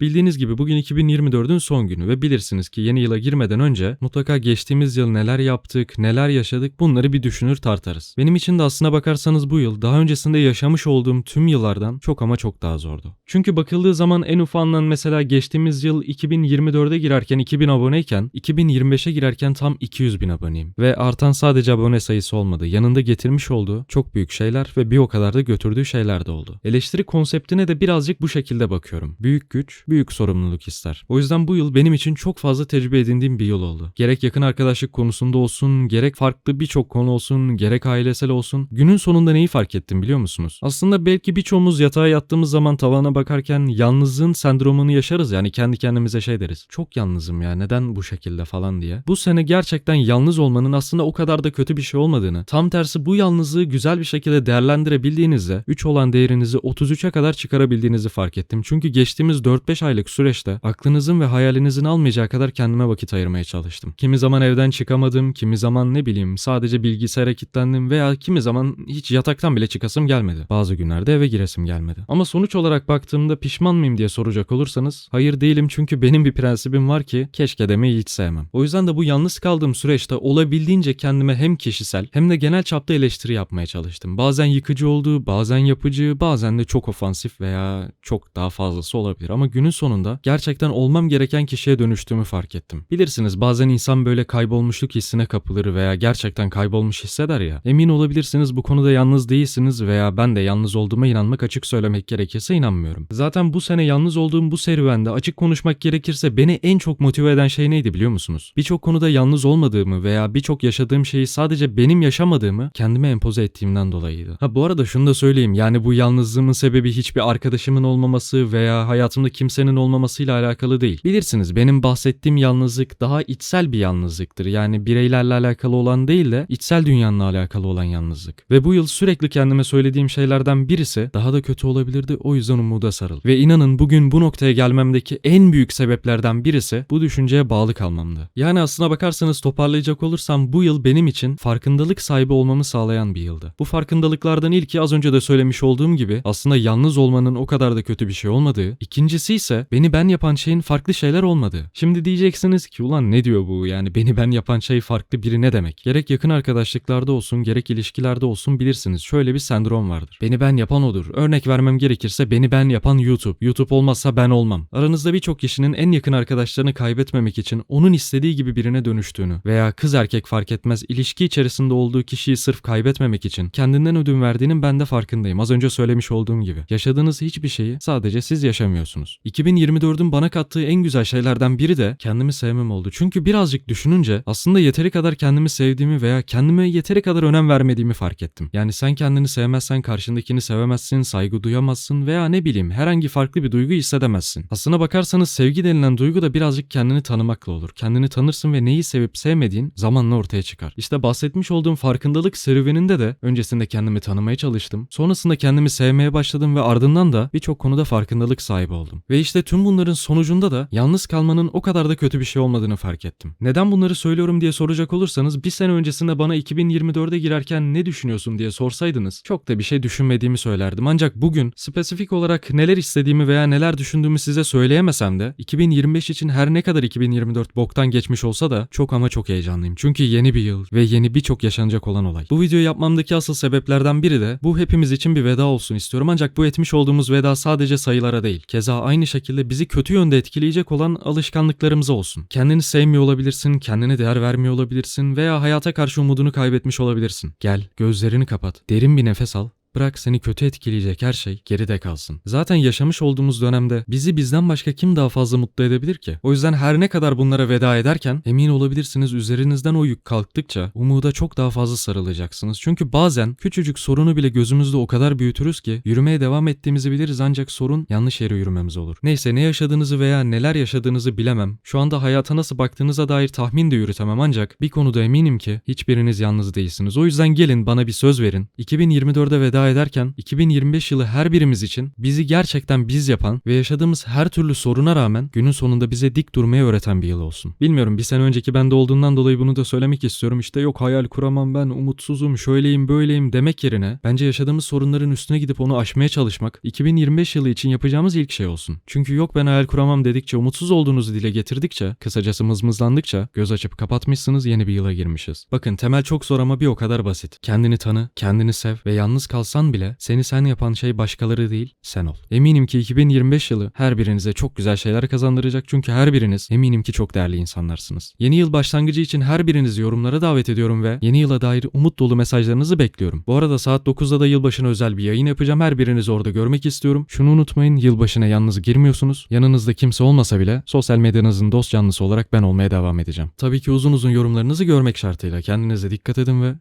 Bildiğiniz gibi bugün 2024'ün son günü ve bilirsiniz ki yeni yıla girmeden önce mutlaka geçtiğimiz yıl neler yaptık, neler yaşadık bunları bir düşünür tartarız. Benim için de aslına bakarsanız bu yıl daha öncesinde yaşamış olduğum tüm yıllardan çok ama çok daha zordu. Çünkü bakıldığı zaman en ufağından mesela geçtiğimiz yıl 2024'e girerken 2000 aboneyken 2025'e girerken tam 200 bin aboneyim. Ve artan sadece abone sayısı olmadı. Yanında getirmiş olduğu çok büyük şeyler ve bir o kadar da götürdüğü şeyler de oldu. Eleştiri konseptine de birazcık bu şekilde bakıyorum. Büyük güç, büyük sorumluluk ister. O yüzden bu yıl benim için çok fazla tecrübe edindiğim bir yıl oldu. Gerek yakın arkadaşlık konusunda olsun, gerek farklı birçok konu olsun, gerek ailesel olsun. Günün sonunda neyi fark ettim biliyor musunuz? Aslında belki birçoğumuz yatağa yattığımız zaman tavana bakarken yalnızlığın sendromunu yaşarız yani kendi kendimize şey deriz. Çok yalnızım ya neden bu şekilde falan diye. Bu sene gerçekten yalnız olmanın aslında o kadar da kötü bir şey olmadığını, tam tersi bu yalnızlığı güzel bir şekilde değerlendirebildiğinizde 3 olan değerinizi 33'e kadar çıkarabildiğinizi fark ettim. Çünkü geçtiğimiz 4-5 aylık süreçte aklınızın ve hayalinizin almayacağı kadar kendime vakit ayırmaya çalıştım. Kimi zaman evden çıkamadım, kimi zaman ne bileyim sadece bilgisayara kilitlendim veya kimi zaman hiç yataktan bile çıkasım gelmedi. Bazı günlerde eve giresim gelmedi. Ama sonuç olarak baktığımda pişman mıyım diye soracak olursanız hayır değilim çünkü benim bir prensibim var ki keşke demeyi hiç sevmem. O yüzden de bu yalnız kaldığım süreçte olabildiğince kendime hem kişisel hem de genel çapta eleştiri yapmaya çalıştım. Bazen yıkıcı oldu, bazen yapıcı, bazen de çok ofansif veya çok daha fazlası olabilir. Ama günün sonunda gerçekten olmam gereken kişiye dönüştüğümü fark ettim. Bilirsiniz bazen insan böyle kaybolmuşluk hissine kapılır veya gerçekten kaybolmuş hisseder ya. Emin olabilirsiniz bu konuda yalnız değilsiniz veya ben de yalnız olduğuma inanmak açık söylemek gerekirse inanmıyorum. Zaten bu sene yalnız olduğum bu serüvende açık konuşmak gerekirse beni en çok motive eden şey neydi biliyor musunuz? Birçok konuda yalnız olmadığımı veya birçok yaşadığım şeyi sadece benim yaşamadığımı kendime empoze ettiğimden dolayıydı. Ha bu arada şunu da söyleyeyim yani bu yalnızlığımın sebebi hiçbir arkadaşımın olmaması veya hayatımda kimsenin olmamasıyla alakalı değil. Bilirsiniz benim bahsettiğim yalnızlık daha içsel bir yalnızlıktır. Yani bireylerle alakalı olan değil de içsel dünyanla alakalı olan yalnızlık. Ve bu yıl sürekli kendime söylediğim şeylerden birisi daha da kötü olabilirdi o yüzden umuda sarıl. Ve inanın bugün bu noktaya gelmemdeki en büyük sebeplerden birisi bu düşünceye bağlı kalmamdı. Yani aslına bakarsanız toparlayacak olursam bu yıl benim için farkındalık sahibi olmamı sağlayan bir yıldı. Bu farkındalıklardan ilki az önce de söylemiş olduğum gibi aslında yalnız olmanın o kadar da kötü bir şey olmadığı. İkincisi ise beni ben yapan şeyin farklı şeyler olmadığı. Şimdi diyeceksiniz ki ulan ne diyor bu yani beni ben yapan şey farklı biri ne demek? Gerek yakın arkadaşlıklarda olsun gerek ilişkilerde olsun bilirsiniz şöyle bir sendrom vardır. Beni ben yapan odur. Örnek vermem gerekirse beni ben yapan YouTube. YouTube olmazsa ben olmam. Aranızda birçok kişinin en yakın arkadaşlarını kaybetmemek için onun istediği gibi birine dönüştüğünü veya kız erkek fark etmez ilişki içerisinde olduğu kişiyi sırf kaybetmemek için kendinden ödün verdiğinin ben de farkındayım. Az önce söylemiş olduğum gibi. Yaşadığınız hiçbir şeyi sadece siz yaşamıyorsunuz. 2024'ün bana kattığı en güzel şeylerden biri de kendimi sevmem oldu. Çünkü birazcık düşününce aslında yeteri kadar kendimi sevdiğimi veya kendime yeteri kadar önem vermediğimi fark ettim. Yani sen kendini sevmezsen karşındakini sevemezsin, saygı duyamazsın veya ne bileyim herhangi farklı bir duygu hissedemezsin. Aslına bakarsanız sevgi denilen duygu da birazcık kendini tanımakla olur. Kendini tanırsın ve neyi sevip sevmediğin zamanla ortaya çıkar. İşte bahsetmiş olduğum farkındalık serüveninde de öncesinde kendimi tanımaya çalıştım. Sonrasında kendimi sevmeye başladım ve ardından da birçok konuda farkındalık sahibi oldum. Ve işte tüm bunların sonucunda da yalnız kalmanın o kadar da kötü bir şey olmadığını fark ettim. Neden bunları söylüyorum diye soracak olursanız bir sene öncesinde bana 2024'e girerken ne düşünüyorsun diye sorsaydınız çok da bir şey düşünmediğimi söylerdim. Ancak bugün spesifik olarak neler istediğimi veya neler düşündüğümü size söyleyemesem de 2025 için her ne kadar 2024 boktan geçmiş olsa da çok ama çok heyecanlıyım. Çünkü yeni bir yıl ve yeni birçok yaşanacak olan olay. Bu videoyu yapmamdaki asıl sebeplerden biri de bu hepimiz için bir veda olsun istiyorum ancak bu etmiş olduğumuz veda sadece sayılara değil. Keza aynı şekilde bizi kötü yönde etkileyecek olan alışkanlıklarımıza olsun. Kendini sevmiyor olabilirsin, kendine değer vermiyor olabilirsin veya hayata karşı umudunu kaybetmiş olabilirsin. Gel, gözlerini kapat, derin bir nefes al Bırak seni kötü etkileyecek her şey geride kalsın. Zaten yaşamış olduğumuz dönemde bizi bizden başka kim daha fazla mutlu edebilir ki? O yüzden her ne kadar bunlara veda ederken emin olabilirsiniz üzerinizden o yük kalktıkça umuda çok daha fazla sarılacaksınız. Çünkü bazen küçücük sorunu bile gözümüzde o kadar büyütürüz ki yürümeye devam ettiğimizi biliriz ancak sorun yanlış yere yürümemiz olur. Neyse ne yaşadığınızı veya neler yaşadığınızı bilemem. Şu anda hayata nasıl baktığınıza dair tahmin de yürütemem ancak bir konuda eminim ki hiçbiriniz yalnız değilsiniz. O yüzden gelin bana bir söz verin. 2024'de veda ederken 2025 yılı her birimiz için bizi gerçekten biz yapan ve yaşadığımız her türlü soruna rağmen günün sonunda bize dik durmayı öğreten bir yıl olsun. Bilmiyorum bir sene önceki bende olduğundan dolayı bunu da söylemek istiyorum. İşte yok hayal kuramam ben umutsuzum şöyleyim böyleyim demek yerine bence yaşadığımız sorunların üstüne gidip onu aşmaya çalışmak 2025 yılı için yapacağımız ilk şey olsun. Çünkü yok ben hayal kuramam dedikçe umutsuz olduğunuzu dile getirdikçe kısacası mızmızlandıkça göz açıp kapatmışsınız yeni bir yıla girmişiz. Bakın temel çok zor ama bir o kadar basit. Kendini tanı, kendini sev ve yalnız kalsan bile seni sen yapan şey başkaları değil sen ol. Eminim ki 2025 yılı her birinize çok güzel şeyler kazandıracak çünkü her biriniz eminim ki çok değerli insanlarsınız. Yeni yıl başlangıcı için her birinizi yorumlara davet ediyorum ve yeni yıla dair umut dolu mesajlarınızı bekliyorum. Bu arada saat 9'da da yılbaşına özel bir yayın yapacağım. Her birinizi orada görmek istiyorum. Şunu unutmayın yılbaşına yalnız girmiyorsunuz. Yanınızda kimse olmasa bile sosyal medyanızın dost canlısı olarak ben olmaya devam edeceğim. Tabii ki uzun uzun yorumlarınızı görmek şartıyla kendinize dikkat edin ve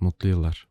mutlu yıllar.